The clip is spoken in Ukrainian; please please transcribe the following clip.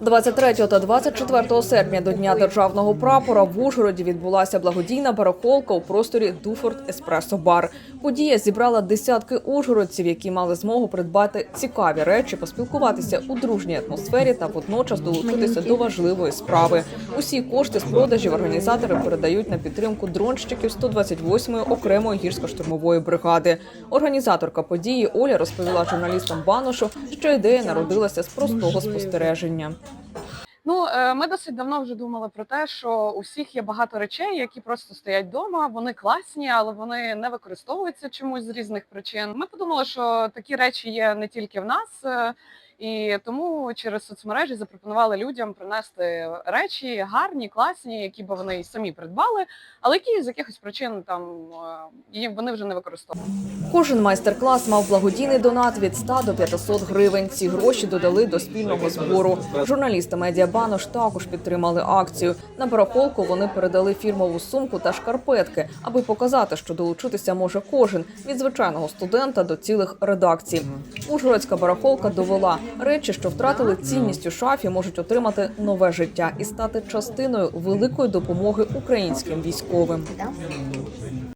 23 та 24 серпня до Дня державного прапора в Ужгороді відбулася благодійна барахолка у просторі Дуфорт Еспресо Бар. Подія зібрала десятки ужгородців, які мали змогу придбати цікаві речі, поспілкуватися у дружній атмосфері та водночас долучитися до важливої справи. Усі кошти з продажів організатори передають на підтримку дронщиків 128-ї окремої гірсько-штурмової бригади. Організаторка події Оля розповіла журналістам Баношу, що ідея народилася з простого спостереження. Ну, е, ми досить давно вже думали про те, що у всіх є багато речей, які просто стоять вдома. Вони класні, але вони не використовуються чомусь з різних причин. Ми подумали, що такі речі є не тільки в нас. І тому через соцмережі запропонували людям принести речі гарні, класні, які б вони й самі придбали, але які з якихось причин там е, вони вже не використовують. Кожен майстер-клас мав благодійний донат від 100 до 500 гривень. Ці гроші додали до спільного збору. Журналісти медіабанош також підтримали акцію. На барахолку вони передали фірмову сумку та шкарпетки, аби показати, що долучитися може кожен від звичайного студента до цілих редакцій. Ужгородська барахолка довела речі, що втратили цінність у шафі, можуть отримати нове життя і стати частиною великої допомоги українським військовим.